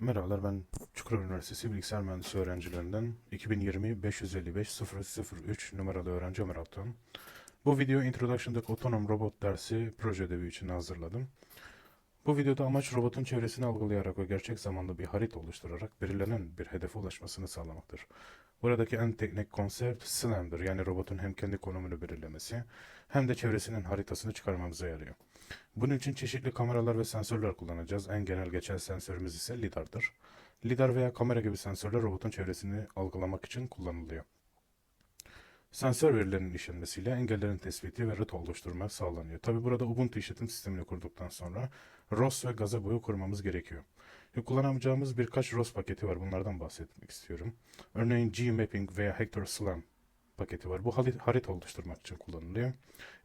Merhabalar ben Çukurova Üniversitesi Bilgisayar Mühendisliği öğrencilerinden 2020 555 003 numaralı öğrenci Ömer Altan. Bu video Introduction'daki Otonom Robot dersi proje ödevi için hazırladım. Bu videoda amaç robotun çevresini algılayarak ve gerçek zamanlı bir harita oluşturarak belirlenen bir hedefe ulaşmasını sağlamaktır. Buradaki en teknik konsept SLAM'dır yani robotun hem kendi konumunu belirlemesi hem de çevresinin haritasını çıkarmamıza yarıyor. Bunun için çeşitli kameralar ve sensörler kullanacağız. En genel geçen sensörümüz ise LiDAR'dır. LiDAR veya kamera gibi sensörler robotun çevresini algılamak için kullanılıyor. Sensör verilerinin işlenmesiyle engellerin tespiti ve rıt oluşturma sağlanıyor. Tabi burada Ubuntu işletim sistemini kurduktan sonra ROS ve gazeboyu kurmamız gerekiyor. Ve Kullanacağımız birkaç ROS paketi var. Bunlardan bahsetmek istiyorum. Örneğin Gmapping veya Hector Slam paketi var. Bu harita oluşturmak için kullanılıyor.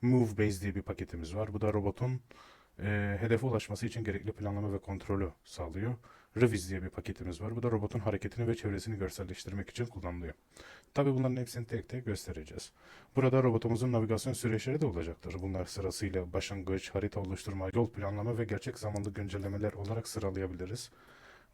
Move Base diye bir paketimiz var. Bu da robotun e, hedefe ulaşması için gerekli planlama ve kontrolü sağlıyor. Reviz diye bir paketimiz var. Bu da robotun hareketini ve çevresini görselleştirmek için kullanılıyor. Tabi bunların hepsini tek tek göstereceğiz. Burada robotumuzun navigasyon süreçleri de olacaktır. Bunlar sırasıyla başlangıç, harita oluşturma, yol planlama ve gerçek zamanlı güncellemeler olarak sıralayabiliriz.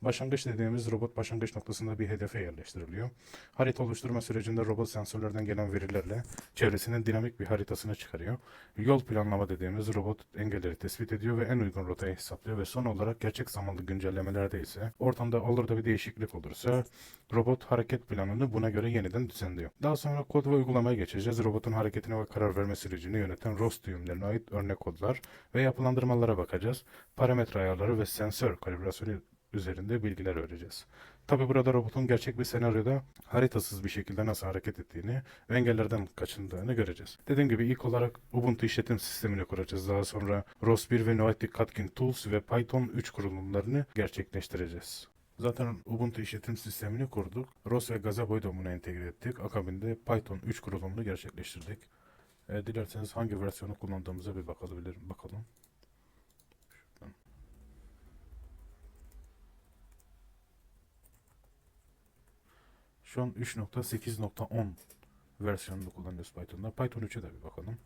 Başlangıç dediğimiz robot başlangıç noktasında bir hedefe yerleştiriliyor. Harita oluşturma sürecinde robot sensörlerden gelen verilerle çevresinin dinamik bir haritasını çıkarıyor. Yol planlama dediğimiz robot engelleri tespit ediyor ve en uygun rotayı hesaplıyor ve son olarak gerçek zamanlı güncellemelerde ise ortamda olur da bir değişiklik olursa robot hareket planını buna göre yeniden düzenliyor. Daha sonra kod ve uygulamaya geçeceğiz. Robotun hareketine ve karar verme sürecini yöneten ROS düğümlerine ait örnek kodlar ve yapılandırmalara bakacağız. Parametre ayarları ve sensör kalibrasyonu üzerinde bilgiler vereceğiz. Tabi burada robotun gerçek bir senaryoda haritasız bir şekilde nasıl hareket ettiğini ve engellerden kaçındığını göreceğiz. Dediğim gibi ilk olarak Ubuntu işletim sistemini kuracağız. Daha sonra ROS 1 ve Noetic Catkin Tools ve Python 3 kurulumlarını gerçekleştireceğiz. Zaten Ubuntu işletim sistemini kurduk. ROS ve Gazebo'yu da buna entegre ettik. Akabinde Python 3 kurulumunu gerçekleştirdik. E, dilerseniz hangi versiyonu kullandığımıza bir bakalım. bakalım. Şu an 3.8.10 versiyonunu kullanıyoruz Python'da. Python 3'e de bir bakalım.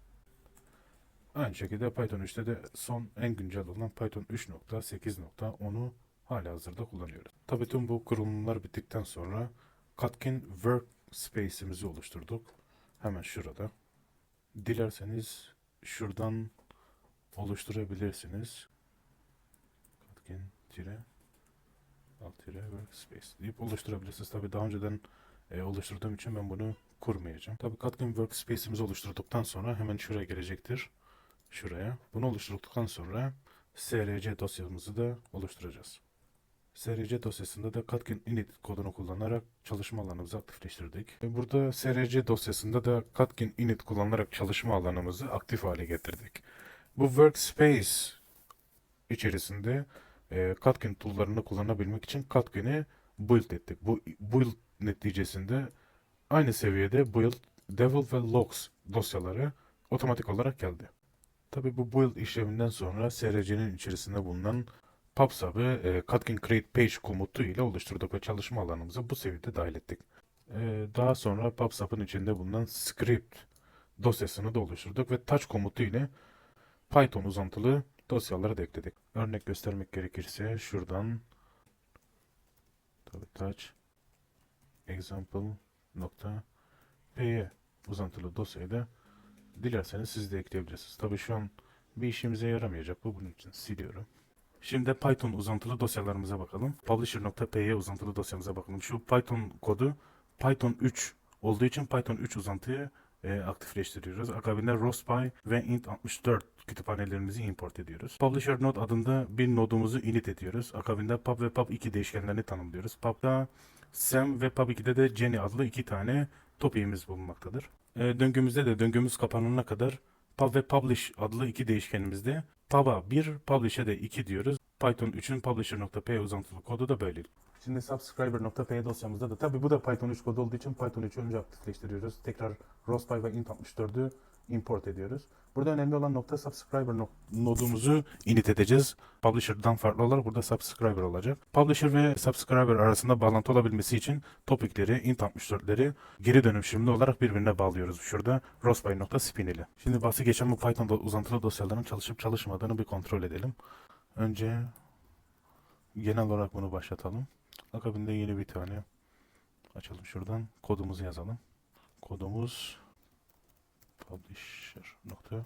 Aynı şekilde Python 3'te de son en güncel olan Python 3.8.10'u hala hazırda kullanıyoruz. Tabii tüm bu kurulumlar bittikten sonra Katkin Workspace'imizi oluşturduk. Hemen şurada. Dilerseniz şuradan oluşturabilirsiniz. Katkin tire alt tire workspace deyip oluşturabilirsiniz. Tabii daha önceden e, oluşturduğum için ben bunu kurmayacağım. Tabii Katkin Workspace'imizi oluşturduktan sonra hemen şuraya gelecektir. Şuraya. Bunu oluşturduktan sonra src dosyamızı da oluşturacağız. src dosyasında da Katkin init kodunu kullanarak çalışma alanımızı aktifleştirdik. Burada src dosyasında da Katkin init kullanarak çalışma alanımızı aktif hale getirdik. Bu workspace içerisinde e, Katkin tool'larını kullanabilmek için Katkin'i build ettik. Bu build neticesinde aynı seviyede build, devil ve logs dosyaları otomatik olarak geldi. Tabi bu build işleminden sonra src'nin içerisinde bulunan PubSub'ı e, Katkin create page komutu ile oluşturduk ve çalışma alanımıza bu seviyede dahil ettik. E, daha sonra PubSub'ın içinde bulunan script dosyasını da oluşturduk ve touch komutu ile Python uzantılı dosyaları da ekledik. Örnek göstermek gerekirse şuradan tabii touch example nokta py uzantılı dosyayı da dilerseniz siz de ekleyebilirsiniz. Tabii şu an bir işimize yaramayacak bu bunun için siliyorum. Şimdi Python uzantılı dosyalarımıza bakalım. Publisher.py uzantılı dosyamıza bakalım. Şu Python kodu Python 3 olduğu için Python 3 uzantıyı e, aktifleştiriyoruz. Akabinde ROSPy ve int64 kütüphanelerimizi import ediyoruz. Publisher node adında bir nodumuzu init ediyoruz. Akabinde pub ve pub2 değişkenlerini tanımlıyoruz. Pub'da Sam ve pub2'de de Jenny adlı iki tane topiğimiz bulunmaktadır. E, döngümüzde de döngümüz kapanana kadar pub ve publish adlı iki değişkenimizde pub'a 1, publish'e de 2 diyoruz. Python 3'ün publisher.py uzantılı kodu da böyle. Şimdi subscriber.py dosyamızda da tabi bu da Python 3 kodu olduğu için Python 3'ü önce aktifleştiriyoruz. Tekrar ROSPy ve int64'ü import ediyoruz. Burada önemli olan nokta subscriber nodumuzu init edeceğiz. Publisher'dan farklı olarak burada subscriber olacak. Publisher ve subscriber arasında bağlantı olabilmesi için topikleri, int64'leri geri dönüşümlü olarak birbirine bağlıyoruz. Şurada rospy.spin ile. Şimdi bahsi geçen bu Python'da uzantılı dosyaların çalışıp çalışmadığını bir kontrol edelim. Önce genel olarak bunu başlatalım. Akabinde yeni bir tane açalım şuradan. Kodumuzu yazalım. Kodumuz publisher.py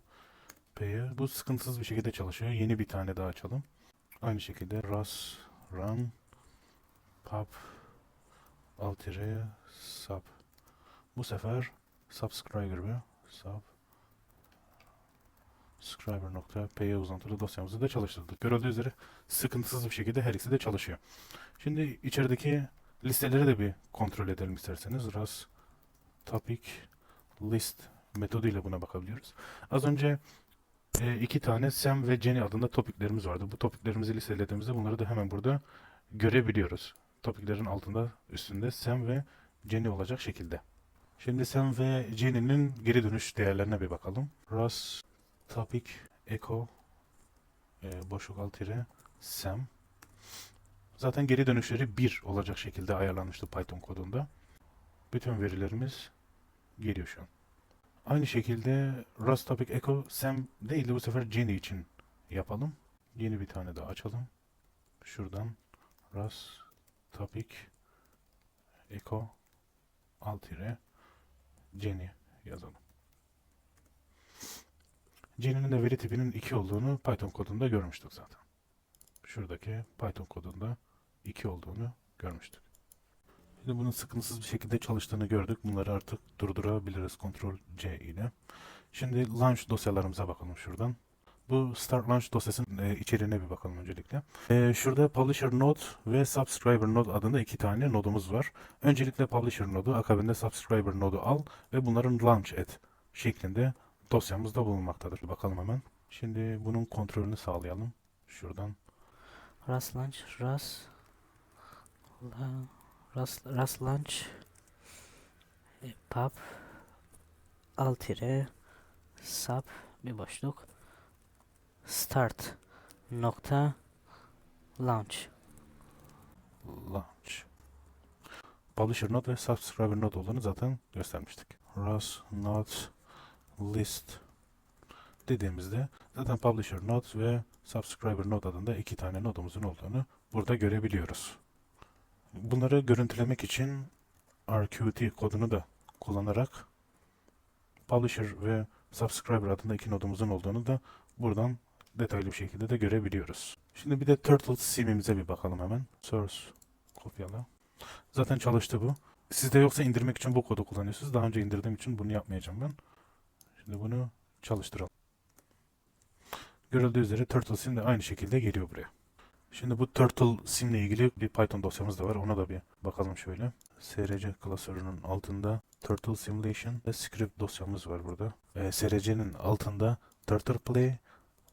Bu sıkıntısız bir şekilde çalışıyor. Yeni bir tane daha açalım. Aynı şekilde ras run pub alt sub bu sefer subscriber mi? Sub subscriber.py uzantılı dosyamızı da çalıştırdık. Görüldüğü üzere sıkıntısız bir şekilde her ikisi de çalışıyor. Şimdi içerideki listeleri de bir kontrol edelim isterseniz. Ras topic list metoduyla buna bakabiliyoruz. Az önce e, iki tane Sam ve Jenny adında topiklerimiz vardı. Bu topiklerimizi listelediğimizde bunları da hemen burada görebiliyoruz. Topiklerin altında üstünde Sam ve Jenny olacak şekilde. Şimdi Sam ve Jenny'nin geri dönüş değerlerine bir bakalım. Ras topic echo e, boşluk alt tire Sam Zaten geri dönüşleri 1 olacak şekilde ayarlanmıştı Python kodunda. Bütün verilerimiz geliyor şu an. Aynı şekilde Rust Topic Echo Sam değil de bu sefer Jenny için yapalım. Yeni bir tane daha açalım. Şuradan Rust Topic Echo alt tire Jenny yazalım. Jenny'nin de veri tipinin 2 olduğunu Python kodunda görmüştük zaten. Şuradaki Python kodunda 2 olduğunu görmüştük. Şimdi bunun sıkıntısız bir şekilde çalıştığını gördük. Bunları artık durdurabiliriz Ctrl C ile. Şimdi launch dosyalarımıza bakalım şuradan. Bu start launch dosyasının e, içeriğine bir bakalım öncelikle. E, şurada publisher node ve subscriber node adında iki tane nodumuz var. Öncelikle publisher nodu, akabinde subscriber nodu al ve bunların launch et şeklinde dosyamızda bulunmaktadır. Bakalım hemen. Şimdi bunun kontrolünü sağlayalım. Şuradan la- Rust, Rust Launch, e, pub, alt tire, sub, bir boşluk, start, nokta, launch. Launch. Publisher node ve subscriber node olduğunu zaten göstermiştik. Rus node list dediğimizde zaten publisher node ve subscriber node adında iki tane nodumuzun olduğunu burada görebiliyoruz. Bunları görüntülemek için RQT kodunu da kullanarak publisher ve subscriber adında iki nodumuzun olduğunu da buradan detaylı bir şekilde de görebiliyoruz. Şimdi bir de Turtle simimize bir bakalım hemen. Source kopyala. Zaten çalıştı bu. Sizde yoksa indirmek için bu kodu kullanıyorsunuz. Daha önce indirdiğim için bunu yapmayacağım ben. Şimdi bunu çalıştıralım. Görüldüğü üzere Turtle sim de aynı şekilde geliyor buraya. Şimdi bu Turtle sim ile ilgili bir Python dosyamız da var. Ona da bir bakalım şöyle. SRC klasörünün altında Turtle Simulation ve script dosyamız var burada. Ee, SRC'nin altında Turtle Play,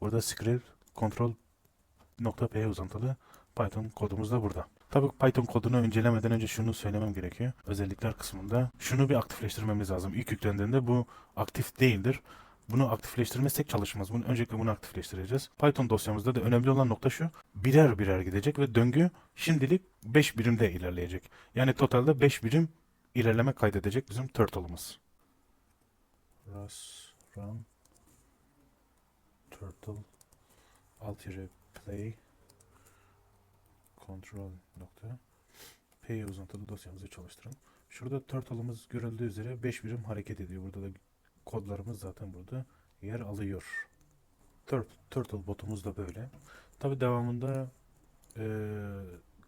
burada script control.p uzantılı Python kodumuz da burada. Tabii Python kodunu incelemeden önce şunu söylemem gerekiyor. Özellikler kısmında şunu bir aktifleştirmemiz lazım. İlk yüklendiğinde bu aktif değildir. Bunu aktifleştirmezsek çalışmaz. Bunu, öncelikle bunu aktifleştireceğiz. Python dosyamızda da önemli olan nokta şu. Birer birer gidecek ve döngü şimdilik 5 birimde ilerleyecek. Yani totalde 5 birim ilerleme kaydedecek bizim turtle'ımız. Run turtle alt play control nokta p uzantılı dosyamızı çalıştıralım. Şurada turtle'ımız görüldüğü üzere 5 birim hareket ediyor. Burada da kodlarımız zaten burada yer alıyor. Turtle, botumuz da böyle. Tabi devamında eee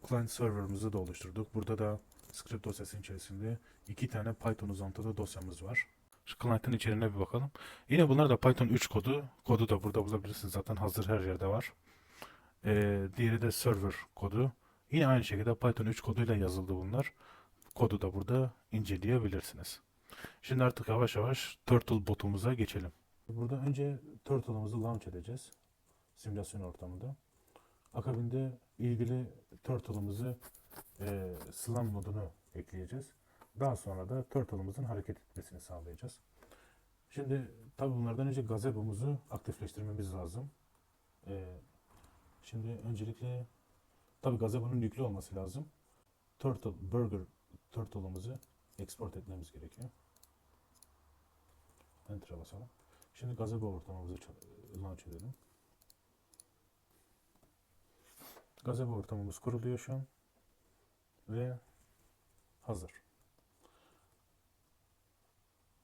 client server'ımızı da oluşturduk. Burada da script dosyasının içerisinde iki tane Python uzantılı dosyamız var. Şu client'ın içeriğine bir bakalım. Yine bunlar da Python 3 kodu. Kodu da burada bulabilirsiniz. Zaten hazır her yerde var. Ee, diğeri de server kodu. Yine aynı şekilde Python 3 koduyla yazıldı bunlar. Kodu da burada inceleyebilirsiniz. Şimdi artık yavaş yavaş Turtle botumuza geçelim. Burada önce Turtle'ımızı launch edeceğiz. Simülasyon ortamında. Akabinde ilgili Turtle'ımızı e, Slam modunu ekleyeceğiz. Daha sonra da Turtle'ımızın hareket etmesini sağlayacağız. Şimdi tabi bunlardan önce gazebo'muzu aktifleştirmemiz lazım. E, şimdi öncelikle tabi gazebo'nun yüklü olması lazım. Turtle Burger Turtle'ımızı export etmemiz gerekiyor. Enter'a basalım. Şimdi gazebo ortamımızı launch edelim. Gazebo ortamımız kuruluyor şu an. Ve hazır.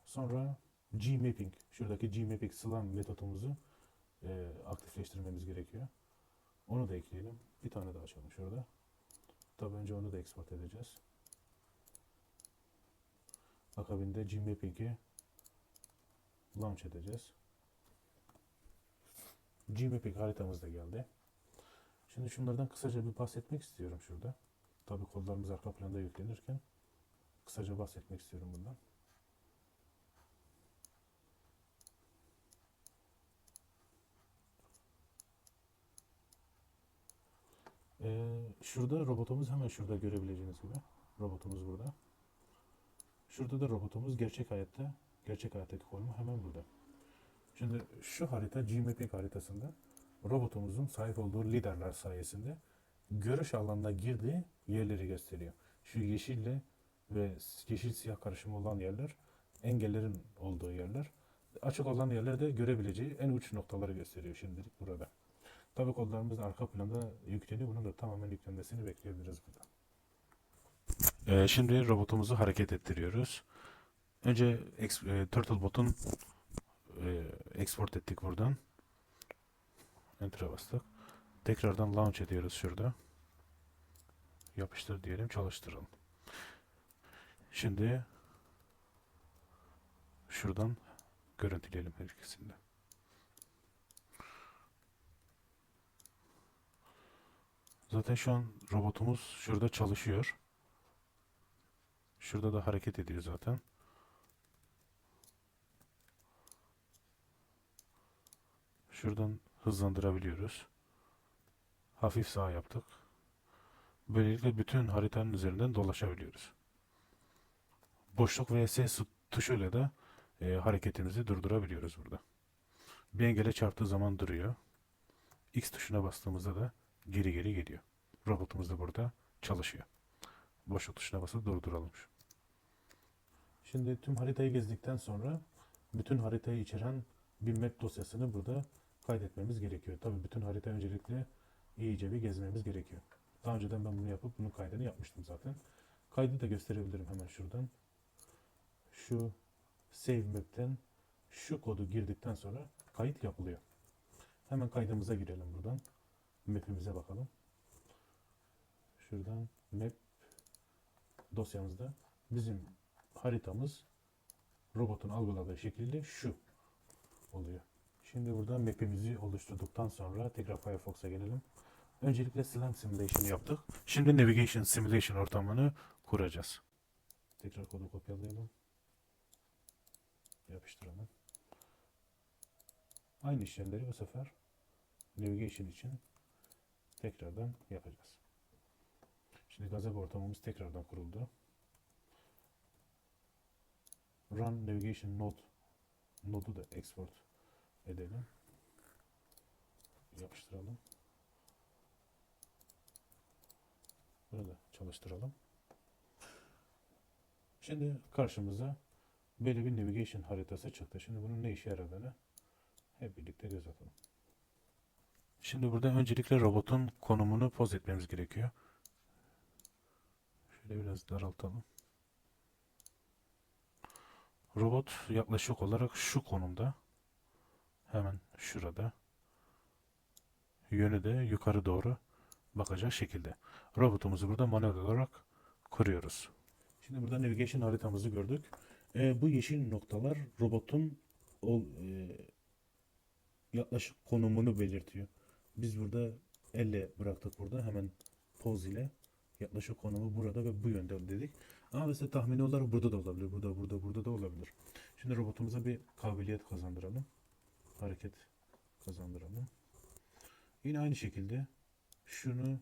Sonra Gmapping, şuradaki Gmapping slam metodumuzu e, aktifleştirmemiz gerekiyor. Onu da ekleyelim. Bir tane daha açalım şurada. Tabii önce onu da export edeceğiz. Akabinde Gmapping'i launch edeceğiz. Gmapping haritamız da geldi. Şimdi şunlardan kısaca bir bahsetmek istiyorum şurada. Tabii kodlarımız arka planda yüklenirken kısaca bahsetmek istiyorum bundan. Ee, şurada robotumuz hemen şurada görebileceğiniz gibi. Robotumuz burada. Şurada da robotumuz gerçek hayatta, gerçek hayattaki konumu hemen burada. Şimdi şu harita GMAPIC haritasında robotumuzun sahip olduğu liderler sayesinde görüş alanına girdiği yerleri gösteriyor. Şu yeşille ve yeşil siyah karışımı olan yerler engellerin olduğu yerler. Açık olan yerlerde görebileceği en uç noktaları gösteriyor şimdilik burada. Tabii kodlarımız da arka planda yükleniyor. Bunun da tamamen yüklenmesini bekleyebiliriz burada. Ee, şimdi robotumuzu hareket ettiriyoruz. Önce ex- e, Turtlebot'un e, export ettik buradan. Enter'a bastık. Tekrardan launch ediyoruz şurada. Yapıştır diyelim, çalıştıralım. Şimdi şuradan görüntüleyelim her ikisini. Zaten şu an robotumuz şurada çalışıyor. Şurada da hareket ediyor zaten. Şuradan hızlandırabiliyoruz. Hafif sağ yaptık. Böylelikle bütün haritanın üzerinden dolaşabiliyoruz. Boşluk ve S su- tuşuyla da e, hareketimizi durdurabiliyoruz burada. Bir engele çarptığı zaman duruyor. X tuşuna bastığımızda da geri geri geliyor. Robotumuz da burada çalışıyor. Boşluk tuşuna basıp durduralım. Şimdi tüm haritayı gezdikten sonra bütün haritayı içeren bir map dosyasını burada kaydetmemiz gerekiyor. Tabii bütün harita öncelikle iyice bir gezmemiz gerekiyor. Daha önceden ben bunu yapıp bunun kaydını yapmıştım zaten. Kaydı da gösterebilirim hemen şuradan. Şu save map'ten şu kodu girdikten sonra kayıt yapılıyor. Hemen kaydımıza girelim buradan. Map'imize bakalım. Şuradan map dosyamızda bizim haritamız robotun algıladığı şekilde şu oluyor. Şimdi burada map'imizi oluşturduktan sonra tekrar Firefox'a gelelim. Öncelikle Slam Simulation yaptık. Şimdi Navigation Simulation ortamını kuracağız. Tekrar kodu kopyalayalım. Yapıştıralım. Aynı işlemleri bu sefer Navigation için tekrardan yapacağız. Şimdi gazebo ortamımız tekrardan kuruldu. Run Navigation Node nodu da export edelim. Yapıştıralım. Bunu da çalıştıralım. Şimdi karşımıza böyle bir navigation haritası çıktı. Şimdi bunun ne işe yaradığını hep birlikte göz atalım. Şimdi burada öncelikle robotun konumunu poz etmemiz gerekiyor. Şöyle biraz daraltalım. Robot yaklaşık olarak şu konumda. Hemen şurada. Yönü de yukarı doğru bakacak şekilde. Robotumuzu burada manuel olarak kuruyoruz. Şimdi burada navigation haritamızı gördük. Ee, bu yeşil noktalar robotun o, e, yaklaşık konumunu belirtiyor. Biz burada elle bıraktık burada hemen poz ile yaklaşık konumu burada ve bu yönde dedik. Ama mesela tahmini olarak burada da olabilir. Burada, burada, burada da olabilir. Şimdi robotumuza bir kabiliyet kazandıralım. Hareket kazandıralım. Yine aynı şekilde şunu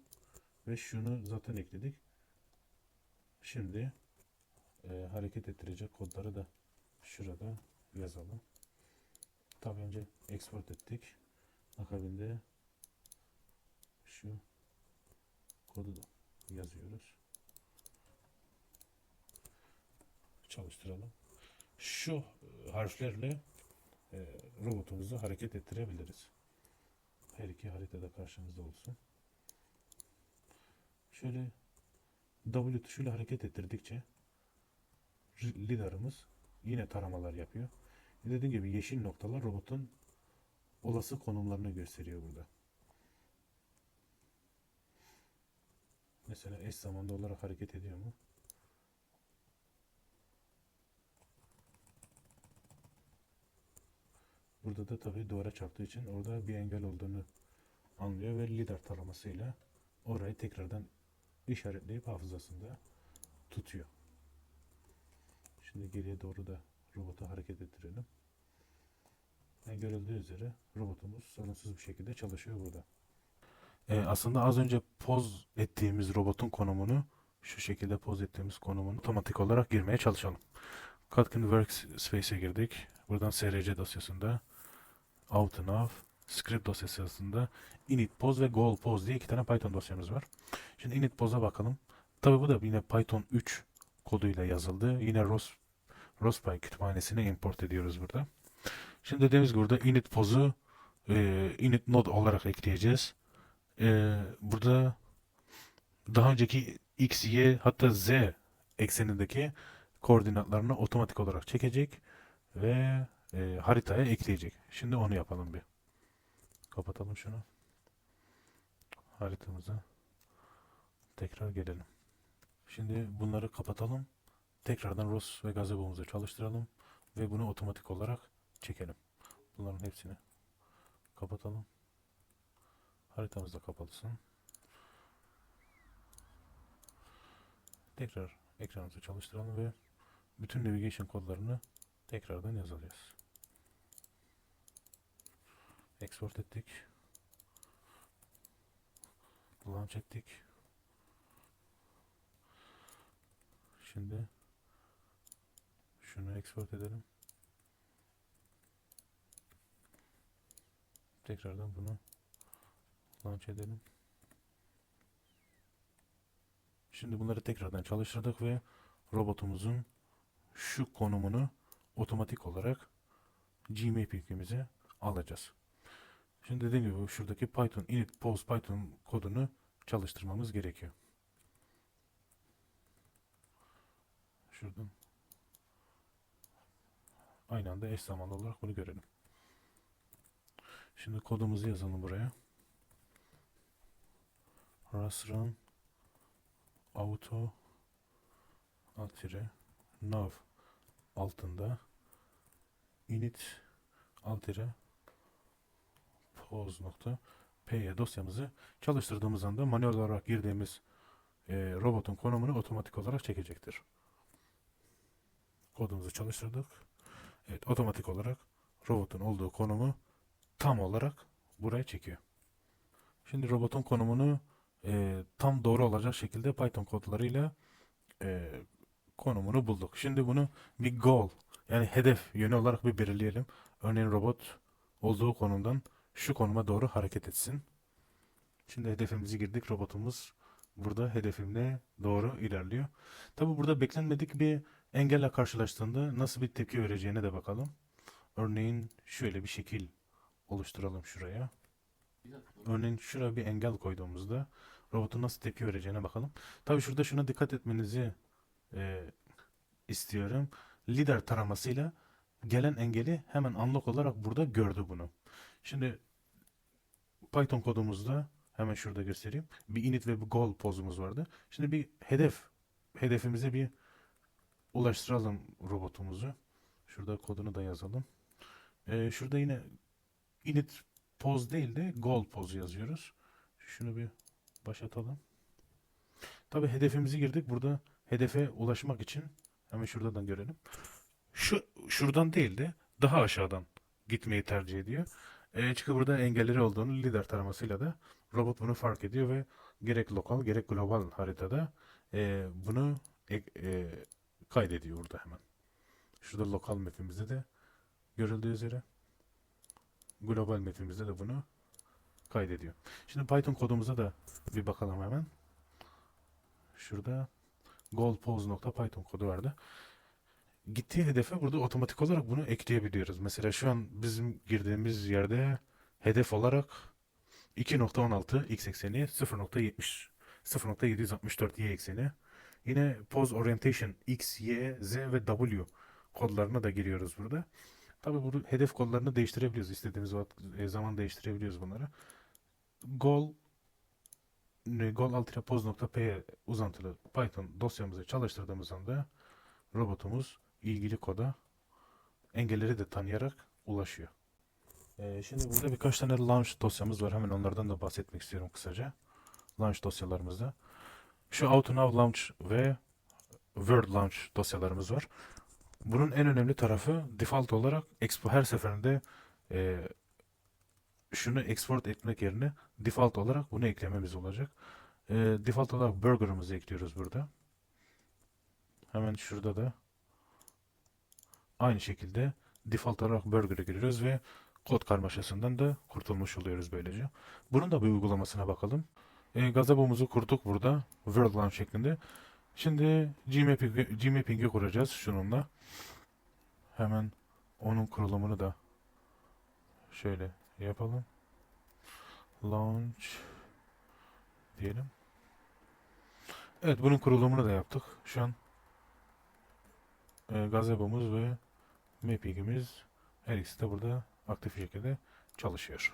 ve şunu zaten ekledik. Şimdi e, hareket ettirecek kodları da şurada yazalım. Tabii önce export ettik. Akabinde şu kodu da yazıyoruz. Çalıştıralım. Şu e, harflerle e, robotumuzu hareket ettirebiliriz. Her iki haritada karşımızda olsun. şöyle W tuşuyla hareket ettirdikçe lidarımız yine taramalar yapıyor. Dediğim gibi yeşil noktalar robotun olası konumlarını gösteriyor burada. Mesela eş zamanlı olarak hareket ediyor mu? Burada da tabii duvara çarptığı için orada bir engel olduğunu anlıyor ve lidar taramasıyla orayı tekrardan işaretleyip hafızasında tutuyor. Şimdi geriye doğru da robotu hareket ettirelim. Yani görüldüğü üzere robotumuz sorunsuz bir şekilde çalışıyor burada. Ee, aslında az önce poz ettiğimiz robotun konumunu şu şekilde poz ettiğimiz konumunu otomatik olarak girmeye çalışalım. Kotlin Workspace'e girdik. Buradan SRC dosyasında out nav script dosyasında init pose ve goal pose diye iki tane Python dosyamız var. Şimdi init pose'a bakalım. Tabi bu da yine Python 3 koduyla yazıldı. Yine ROS, ROSPy kütüphanesine import ediyoruz burada. Şimdi dediğimiz gibi burada init pose'u e, init node olarak ekleyeceğiz. E, burada daha önceki x, y hatta z eksenindeki koordinatlarını otomatik olarak çekecek ve e, haritaya ekleyecek. Şimdi onu yapalım bir. Kapatalım şunu. Haritamıza tekrar gelelim. Şimdi bunları kapatalım. Tekrardan ROS ve gazebomuzu çalıştıralım ve bunu otomatik olarak çekelim. Bunların hepsini kapatalım. Haritamız da kapalısın. Tekrar ekranımızı çalıştıralım ve bütün navigation kodlarını tekrardan yazacağız. Export ettik. Launch ettik. Şimdi şunu export edelim. Tekrardan bunu launch edelim. Şimdi bunları tekrardan çalıştırdık ve robotumuzun şu konumunu otomatik olarak gmapping'imize alacağız. Şimdi dediğim gibi şuradaki Python init pose Python kodunu çalıştırmamız gerekiyor. Şuradan aynı anda eş zamanlı olarak bunu görelim. Şimdi kodumuzu yazalım buraya. Run auto alt tire nav altında init alt tire pause nokta p'ye dosyamızı çalıştırdığımız anda manuel olarak girdiğimiz e, robotun konumunu otomatik olarak çekecektir. Kodumuzu çalıştırdık. Evet, otomatik olarak robotun olduğu konumu tam olarak buraya çekiyor. Şimdi robotun konumunu e, tam doğru olacak şekilde Python kodlarıyla e, konumunu bulduk. Şimdi bunu bir goal yani hedef yönü olarak bir belirleyelim. Örneğin robot olduğu konumdan şu konuma doğru hareket etsin. Şimdi hedefimizi girdik. Robotumuz burada hedefimle doğru ilerliyor. Tabi burada beklenmedik bir engelle karşılaştığında nasıl bir tepki vereceğine de bakalım. Örneğin şöyle bir şekil oluşturalım şuraya. Örneğin şuraya bir engel koyduğumuzda robotun nasıl tepki vereceğine bakalım. Tabi şurada şuna dikkat etmenizi e, istiyorum. Lider taramasıyla gelen engeli hemen unlock olarak burada gördü bunu. Şimdi Python kodumuzda hemen şurada göstereyim. Bir init ve bir goal pozumuz vardı. Şimdi bir hedef hedefimize bir ulaştıralım robotumuzu. Şurada kodunu da yazalım. Ee, şurada yine init poz değil de goal poz yazıyoruz. Şunu bir başlatalım. Tabi hedefimizi girdik. Burada hedefe ulaşmak için hemen şuradan görelim. Şu şuradan değil de daha aşağıdan gitmeyi tercih ediyor. E, çünkü burada engelleri olduğunu lider taramasıyla da robot bunu fark ediyor ve gerek lokal gerek global haritada e, bunu e, e, kaydediyor burada hemen. Şurada lokal map'imizde de görüldüğü üzere global map'imizde de bunu kaydediyor. Şimdi Python kodumuza da bir bakalım hemen. Şurada goalpose.python kodu vardı. Gittiği hedefe burada otomatik olarak bunu ekleyebiliyoruz. Mesela şu an bizim girdiğimiz yerde hedef olarak 2.16 x ekseni 0.70 0.764 y ekseni. Yine pose orientation x, y, z ve w kodlarına da giriyoruz burada. Tabi bu hedef kodlarını değiştirebiliyoruz. İstediğimiz e, zaman değiştirebiliyoruz bunları. E, alt pose.p uzantılı Python dosyamızı çalıştırdığımız anda robotumuz ilgili koda engelleri de tanıyarak ulaşıyor. Ee, şimdi burada birkaç tane launch dosyamız var. Hemen onlardan da bahsetmek istiyorum kısaca. Launch dosyalarımızda. Şu AutoNav Launch ve Word Launch dosyalarımız var. Bunun en önemli tarafı default olarak expo her seferinde e, şunu export etmek yerine default olarak bunu eklememiz olacak. E, default olarak burger'ımızı ekliyoruz burada. Hemen şurada da aynı şekilde default olarak burger'ı giriyoruz ve kod karmaşasından da kurtulmuş oluyoruz böylece. Bunun da bir uygulamasına bakalım. E, gazebomuzu kurduk burada. World Launch şeklinde. Şimdi Gmapping'i Gmapping'i kuracağız şununla. Hemen onun kurulumunu da şöyle yapalım. Launch diyelim. Evet bunun kurulumunu da yaptık. Şu an e, gazebomuz ve mapping'imiz her ikisi de burada aktif şekilde çalışıyor.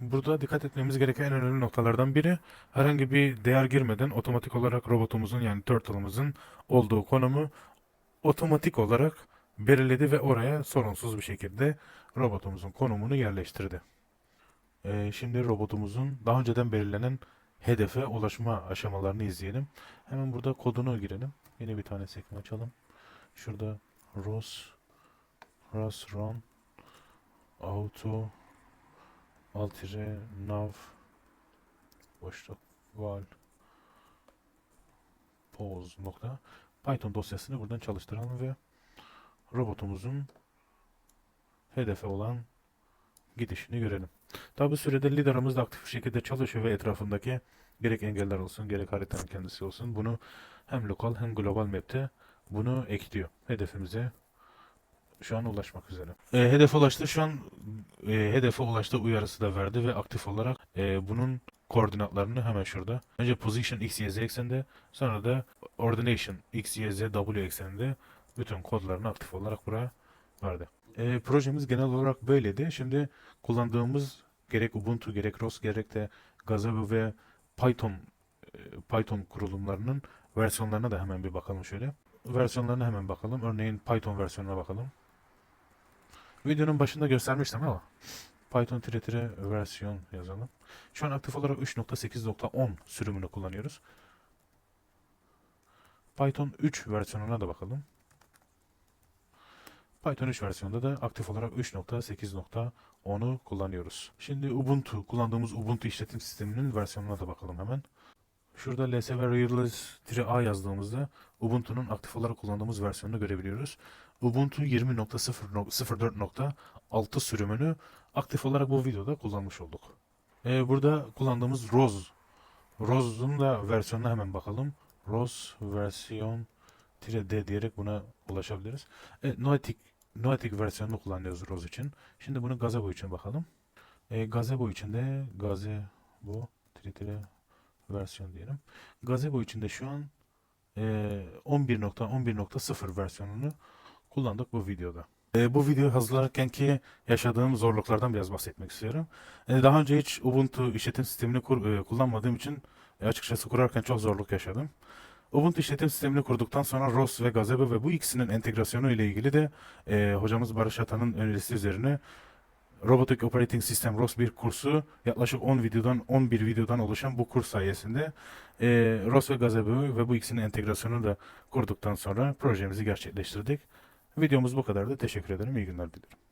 Burada dikkat etmemiz gereken en önemli noktalardan biri herhangi bir değer girmeden otomatik olarak robotumuzun yani turtle'ımızın olduğu konumu otomatik olarak belirledi ve oraya sorunsuz bir şekilde robotumuzun konumunu yerleştirdi. Ee, şimdi robotumuzun daha önceden belirlenen hedefe ulaşma aşamalarını izleyelim. Hemen burada kodunu girelim. Yine bir tane sekme açalım. Şurada ROS run auto alt nav boşluk val pause nokta Python dosyasını buradan çalıştıralım ve robotumuzun hedefe olan gidişini görelim. Tabi sürede liderimiz de aktif bir şekilde çalışıyor ve etrafındaki gerek engeller olsun gerek haritanın kendisi olsun bunu hem lokal hem global map'te bunu ekliyor. Hedefimize şu an ulaşmak üzere. E, hedefe ulaştı. Şu an e, hedefe ulaştı uyarısı da verdi ve aktif olarak e, bunun koordinatlarını hemen şurada. Önce position x, y, z ekseninde sonra da ordination x, y, z, w ekseninde bütün kodlarını aktif olarak buraya verdi. E, projemiz genel olarak böyleydi. Şimdi kullandığımız gerek Ubuntu gerek ROS gerek de Gazebo ve Python e, Python kurulumlarının versiyonlarına da hemen bir bakalım şöyle. Versiyonlarına hemen bakalım. Örneğin Python versiyonuna bakalım. Videonun başında göstermiştim ama Python tire tire versiyon yazalım. Şu an aktif olarak 3.8.10 sürümünü kullanıyoruz. Python 3 versiyonuna da bakalım. Python 3 versiyonunda da aktif olarak 3.8.10'u kullanıyoruz. Şimdi Ubuntu, kullandığımız Ubuntu işletim sisteminin versiyonuna da bakalım hemen. Şurada lsv release-a yazdığımızda Ubuntu'nun aktif olarak kullandığımız versiyonunu görebiliyoruz. Ubuntu 20.0.04.6 sürümünü aktif olarak bu videoda kullanmış olduk. Ee, burada kullandığımız Rose. Rose'un da versiyonuna hemen bakalım. Rose versiyon -d diyerek buna ulaşabiliriz. Evet, Noetic, Noetic versiyonunu kullanıyoruz Rose için. Şimdi bunu Gazebo için bakalım. Ee, Gazebo için de Gazebo tire tire versiyon diyelim. Gazebo için de şu an e, 11.11.0 versiyonunu kullandık bu videoda. E, bu videoyu hazırlarken ki yaşadığım zorluklardan biraz bahsetmek istiyorum. E, daha önce hiç Ubuntu işletim sistemini kur, e, kullanmadığım için e, açıkçası kurarken çok zorluk yaşadım. Ubuntu işletim sistemini kurduktan sonra ROS ve Gazebo ve bu ikisinin entegrasyonu ile ilgili de e, hocamız Barış Atan'ın önerisi üzerine Robotic Operating System ROS 1 kursu yaklaşık 10 videodan 11 videodan oluşan bu kurs sayesinde e, ROS ve Gazebo ve bu ikisinin entegrasyonunu da kurduktan sonra projemizi gerçekleştirdik. Videomuz bu kadardı. Teşekkür ederim. İyi günler dilerim.